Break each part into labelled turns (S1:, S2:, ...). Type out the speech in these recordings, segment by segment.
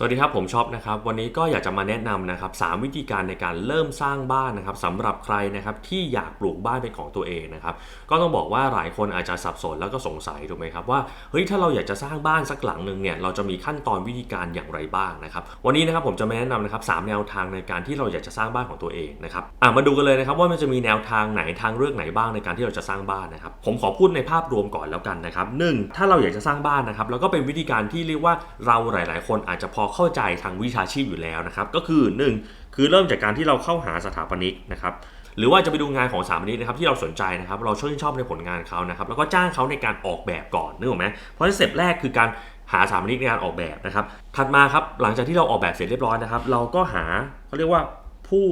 S1: สวัสดีครับผมชอบนะครับวันนี้ก็อยากจะมาแนะนำนะครับสามวิธีการในการเริ่มสร้างบ้านนะครับสำหรับใครนะครับที่อยากปลูกบ้านเป็นของตัวเองนะครับก็ต้องบอกว่าหลายคนอาจจะสับสนแล้วก็สงสัยถูกไหมครับว่าเฮ้ยถ้าเราอยากจะสร้างบ้านสักหลังหนึ่งเนี่ยเราจะมีขั้นตอนวิธีการอย่างไรบ้างนะครับวันนี้นะครับผมจะมาแนะนำนะครับสามแนวทางในการที่เราอยากจะสร้างบ้านของตัวเองนะครับอะมาดูกันเลยนะครับว่ามันจะมีแนวทางไหนทางเลือกไหนบ้างในการที่เราจะสร้างบ้านนะครับผมขอพูดในภาพรวมก่อนแล้วกันนะครับหนึ่งถ้าเราอยากจะสร้างบ้านนะครับแล้วก็เป็นวิธีการที่เรียกว่าเราหลาย ๆ คนอาจจะพอเข้าใจทางวิชาชีพอยู่แล้วนะครับ ก็คือ 1 คือเริ่มจากการที่เราเข้าหาสถาปนิกนะครับหรือว่าจะไปดูงานของสถาปนิกนะครับที่เราสนใจนะครับเราชื่นชอบในผลงานเขานะครับแล้วก็จ้างเขาในการออกแบบก่อนนึกออกไหมเพราะสเต็ปแรกคือการหาสถาปนิกในการออกแบบนะครับ ถัดมาครับหลังจากที่เราออกแบบเสร็จเรียบร้อยนะครับ เราก็หาเขาเรียกว่าผู้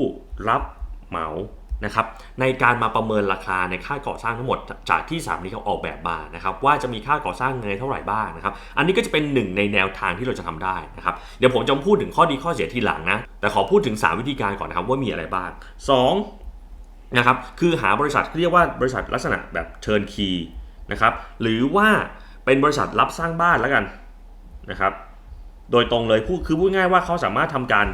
S1: รับเหมา นะครับในการมาประเมินราคาในค่าก่อสร้างทั้งหมดจากที่สามนี้เขาออกแบบมานะครับว่าจะมีค่าก่อสร้างเงินเท่าไหร่บ้างนะครับอันนี้ก็จะเป็นหนึ่งในแนวทางที่เราจะทำได้นะครับเดี๋ยวผมจะพูดถึงข้อดีข้อเสียทีหลังนะแต่ขอพูดถึง 3 วิธีการก่อนนะครับว่ามีอะไรบ้าง 2นะครับคือหาบริษัทเรียกว่าบริษัทลักษณะแบบเชิญคีนะครับหรือว่าเป็นบริษัทรับสร้างบ้านแล้วกันนะครับโดยตรงเลยพูดคือพูดง่ายว่าเขาสามารถทำการ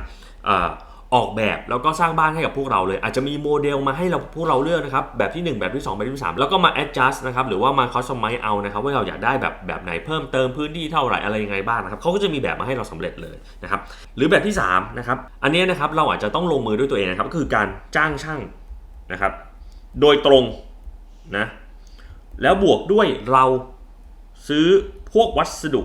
S1: อ่า ออกแบบแล้วก็สร้างบ้านให้กับพวกเราเลย อาจจะมีโมเดลมาให้เราพวกเราเลือกนะครับ แบบที่ 1 แบบที่ 2 แบบที่ 3 แล้วก็มา adjust นะครับ หรือว่ามา customize เอานะครับ ว่าเราอยากได้แบบแบบไหนเพิ่มเติมพื้นที่เท่าไหร่อะไรยังไงบ้างนะครับเขาก็จะมีแบบมาให้เราสำเร็จเลยนะครับหรือแบบที่3นะครับอันนี้นะครับเราอาจจะต้องลงมือด้วยตัวเองนะครับก็คือการจ้างช่างนะครับโดยตรงนะแล้วบวกด้วยเราซื้อพวกวัสดุ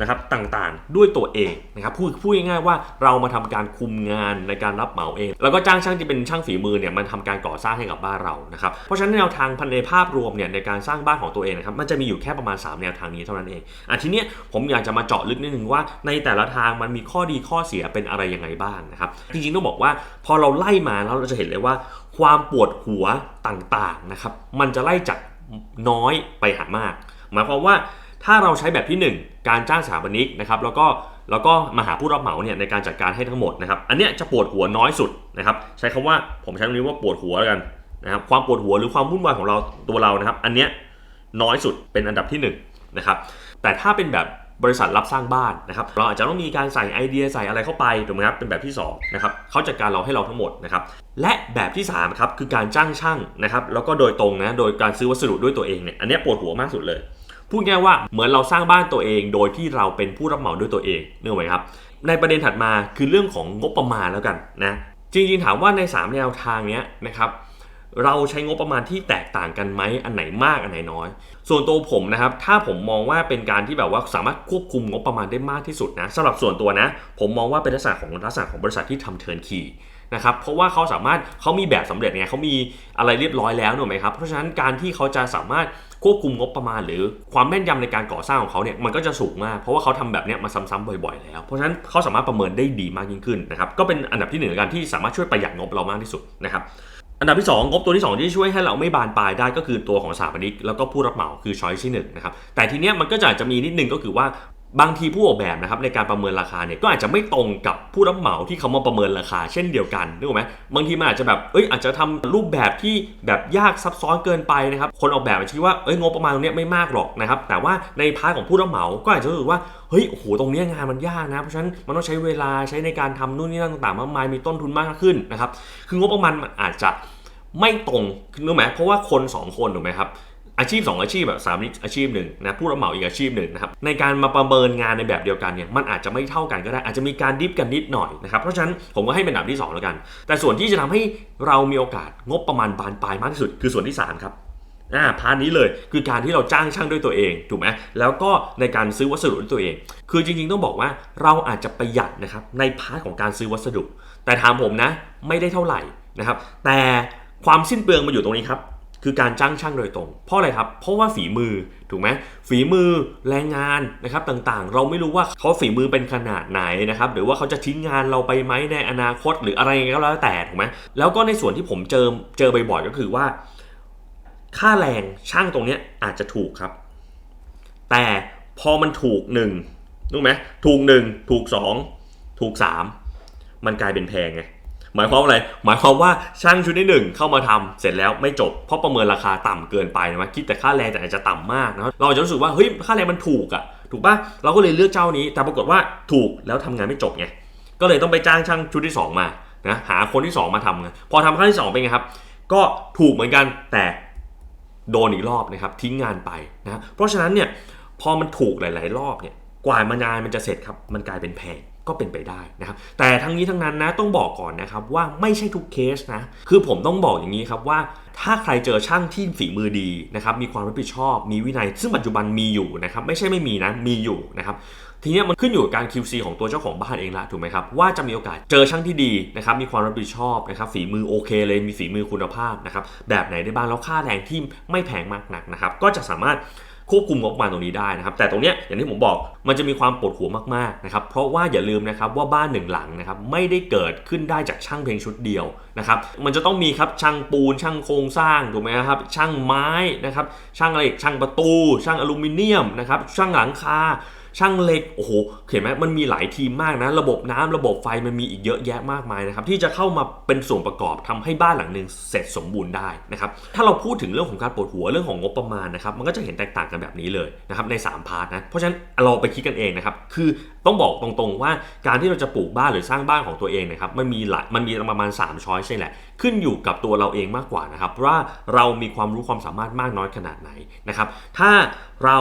S1: นะครับต่างๆ ด้วยตัวเองนะครับพูดพูดง่ายๆว่าเรามาทำการคุมงานในการรับเหมาเอง แล้วก็จ้างช่างที่เป็นช่างฝีมือเนี่ยมันทำการก่อสร้างให้กับบ้านเรานะครับเพราะฉะนั้นแนวทางพันในภาพรวมเนี่ยในการสร้างบ้านของตัวเองนะครับมันจะมีอยู่แค่ประมาณ 3 แนวทางนี้เท่านั้นเองอะทีเนี้ยผมอยากจะมาเจาะลึกนิดนึงว่า ในแต่ละทางมันมีข้อดีข้อเสียเป็นอะไรยังไงบ้างนะครับจริงๆต้องบอกว่าพอเราไล่มาแล้วเราจะเห็นเลยว่า ความปวดหัวต่างๆนะครับมันจะไล่จากน้อยไปหามาก หมายความว่า ถ้าเราใช้แบบที่ 1 การจ้างสถาปนิกนะครับแล้วก็แล้วก็มาหาผู้รับเหมาเนี่ยในการจัดการให้ทั้งหมดนะครับอันเนี้ยจะปวดหัวน้อยสุดนะครับใช้คำว่าผมใช้คำนี้ว่าปวดหัวแล้วกันนะครับความปวดหัวหรือความวุ่นวายของเราตัวเรานะครับ อันเนี้ยน้อยสุดเป็นอันดับที่1นะครับแต่ถ้าเป็นแบบบริษัทรับสร้างบ้านนะครับเราอาจจะต้องมีการใส่ไอเดียใส่อะไรเข้าไปถูกไหมครับเป็นแบบที่2นะครับเขาจัดการเราให้เราทั้งหมดนะครับและแบบที่3ครับคือการจ้างช่างนะครับแล้วก็โดยตรงนะโดยการซื้อวัสดุด้วยตัวเองเนี่ยอันเนี้ปวดหัวมากสุดเลย พูดง่ายว่าเหมือนเราสร้างบ้านตัวเอง โดยที่เราเป็นผู้รับเหมาด้วยตัวเองนึกออกไหมครับ ในประเด็นถัดมาคือเรื่องของงบประมาณแล้วกันนะจริงๆถามว่าใน 3 แนวทางนี้นะครับเราใช้งบประมาณที่แตกต่างกันไหมอันไหนมากอันไหนน้อย ส่วนตัวผมนะครับ ถ้าผมมองว่าเป็นการที่แบบว่าสามารถควบคุมงบประมาณได้มากที่สุดนะสำหรับส่วนตัวนะ ผมมองว่าเป็นลักษณะของลักษณะของบริษัทที่ทำเทิร์นคี นะครับเพราะว่าเขาสามารถเขามีแบบสำเร็จไงเขามีอะไรเรียบร้อยแล้วถูกไหมครับเพราะฉะนั้นการที่เขาจะสามารถควบคุมงบประมาณ หรือความแม่นยำในการก่อสร้างของเขาเนี่ยมันก็จะสูงมากเพราะว่าเขาทำแบบเนี้ยมาซ้ำๆบ่อยๆแล้ว เพราะฉะนั้นเขาสามารถประเมินได้ดีมากยิ่งขึ้นนะครับก็เป็นอันดับที่หนึ่งในการที่สามารถช่วยประหยัดงบเรามากที่สุดนะครับอันดับที่ 2 งบตัวที่ 2 ที่ช่วยให้เราไม่บานปลายได้ก็คือตัวของสถาปนิกแล้วก็ผู้รับเหมาคือช้อยที่1นะครับแต่ทีเนี้ยมันก็จะอาจจะมีนิดนึงก็คือว่า บางทีผู้ออกแบบนะครับในการประเมินราคาเนี่ยก็อาจจะไม่ตรงกับผู้รับเหมาที่เขามาประเมินราคาเช่นเดียวกันนึกออกไหมบางทีมันอาจจะแบบเอ้ยอาจจะทำรูปแบบที่แบบยากซับซ้อนเกินไปนะครับคนออกแบบอาจจะคิดว่าเอ้ยงบประมาณตรงเนี้ยไม่มากหรอกนะครับแต่ว่าในพาร์ทของผู้รับเหมาก็อาจจะรู้สึกว่าเฮ้ยโอ้โหตรงเนี้ยงานมันยากนะเพราะฉะนั้นมันต้องใช้เวลาใช้ในการทำนู่นนี่นั่นต่างๆมากมายมีต้นทุนมากขึ้นนะครับคืองบประมาณมันอาจจะไม่ตรงรู้ไหมเพราะว่าคน 2 คนถูกไหมครับ อาชีพ 2 อาชีพแบบสามอาชีพหนึ่งนะผู้รับเหมาอีกอาชีพหนึ่งนะครับในการมาประเมินงานในแบบเดียวกันเนี่ยมันอาจจะไม่เท่ากันก็ได้ อาจจะมีการดิฟกันนิดหน่อยนะครับเพราะฉะนั้นผมก็ให้เป็นอันดับที่ 2 แล้วกัน แต่ส่วนที่จะทำให้เรามีโอกาสงบประมาณบานปลายมากที่สุดคือส่วนที่ 3 ครับอ่าพาร์ทนี้เลยคือการที่เราจ้างช่างด้วยตัวเองถูกไหมแล้วก็ในการซื้อวัสดุด้วยตัวเอง คือจริงๆต้องบอกว่าเราอาจจะประหยัดนะครับในพาร์ทของการซื้อวัสดุ แต่ถามผมนะไม่ได้เท่าไหร่นะครับแต่ความสิ้นเปลืองมาอยู่ตรงนี้ครับ คือการจ้างช่างโดยตรง เพราะอะไรครับ เพราะว่าฝีมือถูกไหมฝีมือแรงงานนะครับต่างๆ เราไม่รู้ว่าเขาฝีมือเป็นขนาดไหนนะครับหรือว่าเขาจะทิ้งงานเราไปไหมในอนาคตหรืออะไรก็แล้วแต่ถูกไหมแล้วก็ในส่วนที่ผมเจอเจอบ่อยๆก็คือว่า ค่าแรงช่างตรงนี้อาจจะถูกครับ แต่พอมันถูกหนึ่งรู้ไหมถูกหนึ่งถูกสองถูกสามมันกลายเป็นแพงไง หมายความว่าอะไร หมายความว่าช่างชุดที่หนึ่งเข้ามาทำเสร็จแล้วไม่จบ เพราะประเมินราคาต่ำเกินไปนะคิดแต่ค่าแรงแต่อาจจะต่ำมากนะเราอาจจะรู้สึกว่าเฮ้ยค่าแรงมันถูกอะ่ะถูกปะเราก็เลยเลือกเจ้านี้ แต่ปรากฏว่าถูกแล้วทำงานไม่จบไงก็เลยต้องไปจ้างช่างชุดที่สองมานะหาคนที่สองมาทำไงพอทำครั้งที่สองเป็นไงครับ ก็ถูกเหมือนกันแต่โดนอีกรอบนะครับทิ้งงานไปนะเพราะฉะนั้นเนี่ยพอมันถูกหลาย ๆ รอบเนี่ยกว่ามานานมันจะเสร็จครับมันกลายเป็นแพง ก็เป็นไปได้นะครับ แต่ทั้งนี้ทั้งนั้นนะต้องบอกก่อนนะครับว่าไม่ใช่ทุกเคสนะ คือผมต้องบอกอย่างนี้ครับว่าถ้าใครเจอช่างที่ฝีมือดีนะครับมีความรับผิดชอบ มีวินัย ซึ่งปัจจุบันมีอยู่นะครับไม่ใช่ไม่มีนะมีอยู่นะครับทีนี้มันขึ้นอยู่กับการ QC ของตัวเจ้าของบ้านเองละถูกไหมครับว่าจะมีโอกาสเจอช่างที่ดีนะครับมีความรับผิดชอบนะครับฝีมือโอเคเลยมีฝีมือคุณภาพนะครับแบบไหนได้บ้างแล้วค่าแรงที่ไม่แพงมากนักนะครับก็จะสามารถ ควบคุมงบประมาณตรงนี้ได้นะครับ แต่ตรงเนี้ยอย่างที่ผมบอกมันจะมีความปวดหัวมากๆนะครับ เพราะว่าอย่าลืมนะครับว่าบ้านหนึ่งหลังนะครับไม่ได้เกิดขึ้นได้จากช่างเพียงชุดเดียวนะครับ มันจะต้องมีครับช่างปูนช่างโครงสร้างถูกไหมครับ ช่างไม้นะครับ ช่างอะไรช่างประตู ช่างอลูมิเนียมนะครับ ช่างหลังคา ช่างเหล็กโอ้โหเห็นไหมมันมีหลายทีมมากนะ ระบบน้ำระบบไฟมันมีอีกเยอะแยะมากมายนะครับที่จะเข้ามาเป็นส่วนประกอบทำให้บ้านหลังหนึ่งเสร็จสมบูรณ์ได้นะครับถ้าเราพูดถึงเรื่องของการปวดหัวเรื่องของงบประมาณนะครับมันก็จะเห็นแตกต่างกันแบบนี้เลยนะครับใน 3 พาร์ทนะเพราะฉะนั้นเราไปคิดกันเองนะครับคือต้องบอกตรงๆว่าการที่เราจะปลูกบ้านหรือสร้างบ้านของตัวเองนะครับมันมีหลายมันมีประมาณ3ช้อยใช่แหละ ขึ้นอยู่กับตัวเราเองมากกว่านะครับว่าเรามีความรู้ความสามารถมากน้อยขนาดไหนนะครับถ้าเรา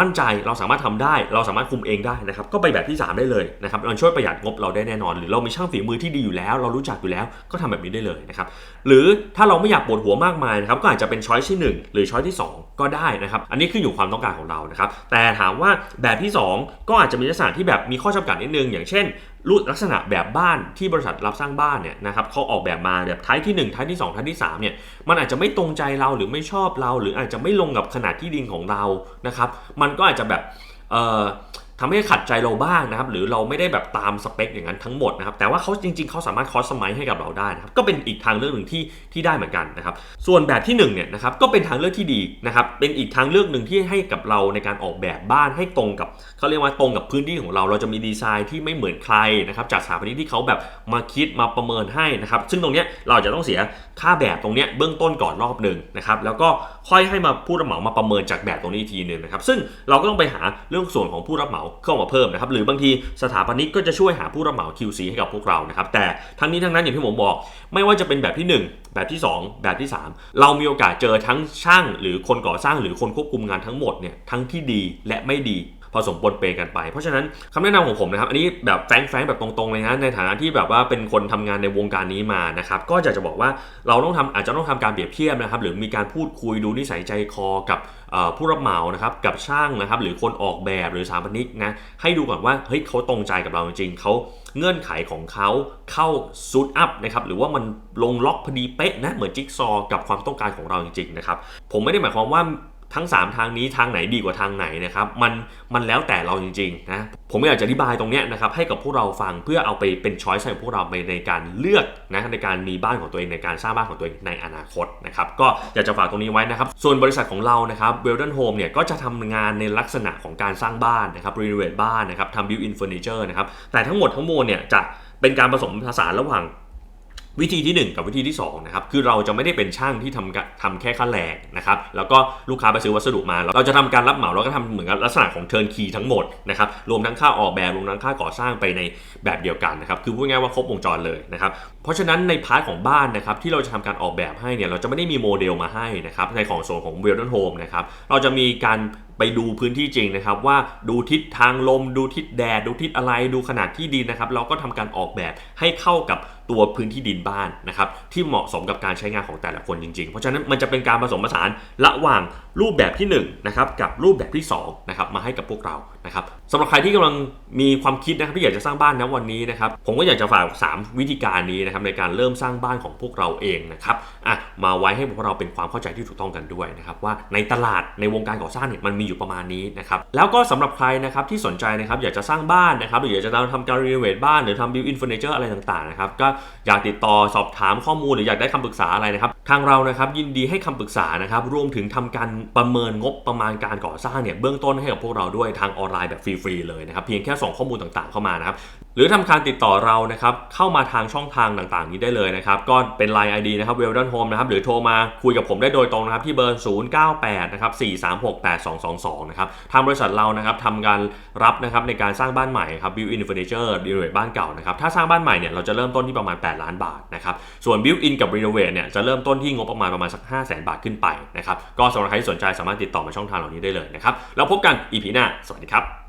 S1: มั่นใจเราสามารถทำได้ เราสามารถคุมเองได้นะครับก็ไปแบบที่ 3 ได้เลยนะครับมันช่วยประหยัดงบเราได้แน่นอน หรือเรามีช่างฝีมือที่ดีอยู่แล้ว เรารู้จักอยู่แล้วก็ทำแบบนี้ได้เลยนะครับหรือถ้าเราไม่อยากปวดหัวมากมายนะครับก็อาจจะเป็นช้อยที่ 1 หรือช้อยที่ 2 ก็ได้นะครับอันนี้ขึ้นอยู่ความต้องการของเรานะครับแต่ถามว่าแบบที่ 2 ก็อาจจะมีลักษณะที่แบบมีข้อจำกัดนิดนึง อย่างเช่น รูปลักษณะแบบบ้านที่บริษัทรับสร้างบ้านเนี่ยนะครับเขาออกแบบมาแบบท้ายที่ 1 ท้ายที่ 2 ท้ายที่3เนี่ยมันอาจจะไม่ตรงใจเราหรือไม่ชอบเรา หรืออาจจะไม่ลงกับขนาดที่ดินของเรานะครับ มันก็อาจจะแบบเอ่อ ทำให้ขัดใจเราบ้างนะครับ หรือเราไม่ได้แบบตามสเปคอย่างนั้นทั้งหมดนะครับ แต่ว่าเขาจริง ๆเขาสามารถคอสไมให้กับเราได้นะครับ ก็เป็นอีกทางเลือกหนึ่งที่ที่ได้เหมือนกันนะครับ ส่วนแบบที่1เนี่ยนะครับ ก็เป็นทางเลือกที่ดีนะครับ เป็นอีกทางเลือกหนึ่งที่ให้กับเราในการออกแบบบ้านให้ตรงกับเขาเรียกว่าตรงกับพื้นที่ของเรา เราจะมีดีไซน์ที่ไม่เหมือนใครนะครับ จากสถาปนิกที่เขาแบบมาคิดมาประเมินให้นะครับ ซึ่งตรงเนี้ยเราจะต้องเสีย ค่าแบบตรงเนี้ยเบื้องต้นก่อนรอบหนึ่งนะครับแล้วก็ค่อยให้มาผู้รับเหมามาประเมินจากแบบตรงนี้อีกทีหนึ่งนะครับซึ่งเราก็ต้องไปหาเรื่องส่วนของผู้รับเหมาเข้ามาเพิ่มนะครับหรือบางทีสถาปนิกก็จะช่วยหาผู้รับเหมา QC ให้กับพวกเรานะครับแต่ทั้งนี้ทั้งนั้นอย่างที่ผมบอก ไม่ว่าจะเป็นแบบที่ 1 แบบที่ 2 แบบที่ 3 เรามีโอกาสเจอทั้งช่าง หรือคนก่อสร้างหรือคนควบคุมงานทั้งหมดเนี่ยทั้งที่ดีและไม่ดี ผสมปนเปกันไป เพราะฉะนั้นคำแนะนำของผมนะครับอันนี้แบบแฟงๆแบบตรงๆเลยนะในฐานะที่แบบว่าเป็นคนทำงานในวงการนี้มานะครับก็อยากจะบอกว่าเราต้องทำอาจจะต้องทำการเปรียบเทียบนะครับหรือมีการพูดคุยดูนิสัยใจคอกับผู้รับเหมานะครับกับช่างนะครับหรือคนออกแบบหรือสถาปนิกนะให้ดูก่อนว่าเฮ้ยเขาตรงใจกับเราจริงเขาเงื่อนไขของเขาเข้าซูดอัพนะครับหรือว่ามันลงล็อกพอดีเป๊ะนะเหมือนจิ๊กซอ กับความต้องการของเราจริงๆนะครับผมไม่ได้หมายความว่า ทั้ง 3 ทางนี้ทางไหนดีกว่าทางไหนนะครับมันมันแล้วแต่เราจริงๆนะผมอยากจะอธิบายตรงเนี้ยนะครับให้กับพวกเราฟังเพื่อเอาไปเป็นช้อยส์ให้พวกเราไปในการเลือกนะในการมีบ้านของตัวเองในการสร้างบ้านของตัวเองในอนาคตนะครับก็อยากจะฝากตรงนี้ไว้นะครับส่วนบริษัทของเรานะครับ w e l d e n Home เนี่ยก็จะทำงานในลักษณะของการสร้างบ้านนะครับรีโนเวทบ้านนะครับทำ built in furniture นะครับแต่ทั้งหมดทั้งมวลเนี่ยจะเป็นการผสมผสานระหว่าง วิธีที่ 1 กับวิธีที่2นะครับคือเราจะไม่ได้เป็นช่างที่ทำทำแค่ค่าแรงนะครับแล้วก็ลูกค้าไปซื้อวัสดุมา เราจะทำการรับเหมาแล้วก็ทำเหมือนกับลักษณะของเทิร์นคีทั้งหมดนะครับรวมทั้งค่าออกแบบรวมทั้งค่าก่อสร้างไปในแบบเดียวกันนะครับคือพูดง่ายๆว่าครบวงจรเลยนะครับ ราะฉะนั้นในพาร์ทของบ้านนะครับที่เราจะทำการออกแบบให้เนี่ยเราจะไม่ได้มีโมเดลมาให้นะครับในของโซนของ w e l d e n Home นะครับเราจะมีการไปดูพื้นที่จริงนะครับว่าดูทิศทางลม ดูทิศแดด ดูทิศอะไรดูขนาดที่ดินนะครับเราก็ทำการออกแบบให้เข้ากับตัวพื้นที่ดินบ้านนะครับที่เหมาะสมกับการใช้งานของแต่ละคนจริงๆ เพราะฉะนั้นมันจะเป็นการผสมผสานระหว่าง รูปแบบที่1นะครับกับรูปแบบที่2นะครับมาให้กับพวกเรานะครับสำหรับใครที่กำลังมีความคิดนะครับที่อยากจะสร้างบ้านนะวันนี้นะครับผมก็อยากจะฝาก 3 วิธีการนี้นะครับในการเริ่มสร้างบ้านของพวกเราเองนะครับอะมาไว้ให้พวกเราเป็นความเข้าใจที่ถูกต้องกันด้วยนะครับว่าในตลาดในวงการก่อสร้างเนี่ยมันมีอยู่ประมาณนี้นะครับแล้วก็สำหรับใครนะครับที่สนใจนะครับอยากจะสร้างบ้านนะครับหรืออยากจะทำการรีโนเวทบ้านหรือทำบิวอินเฟอร์เนเจอร์อะไรต่างๆนะครับก็อยากติดต่อสอบถามข้อมูลหรืออยากได้คำปรึกษาอะไรนะครับทางเรานะครับยินดีให้คำปรึกษานะครับรวมถึงทำการประเมินงบประมาณการก่อสร้างเนี่ยเบื้องต้นให้กับพวกเราด้วยทางออนไลน์แบบฟรีๆเลยนะครับเพียงแค่ส่งข้อมูลต่างๆเข้ามานะครับหรือทำการติดต่อเรานะครับเข้ามาทางช่องทางต่างๆ นี้ได้เลยนะครับก็เป็น Line ID นะครับ w e l d o n Home นะครับหรือโทรมาคุยกับผมได้โดยตรงนะครับที่เบอร์ 098นะครับ436 8222นะครับทางบริษัทเรานะครับทำการรับนะครับในการสร้างบ้านใหม่ครับ Built in Furniture Renovate บ้านเก่านะครับถ้าสร้างบ้านใหม่เนี่ยเราจะเริ่มต้นที่ประมาณ 8 ล้านบาทนะครับส่วน Built in กับ Renovate เนี่ยจะเริ่มต้นที่งบประมาณประมาณสัก 5 0 0 0 0 0บาทขึ้นไปนะครับก็สำหรับใครที่สนใจสามารถติดต่อมาช่องทางเหล่านี้ได้เลยนะครับแล้วพบกัน EP หน้า สวัสดีครับ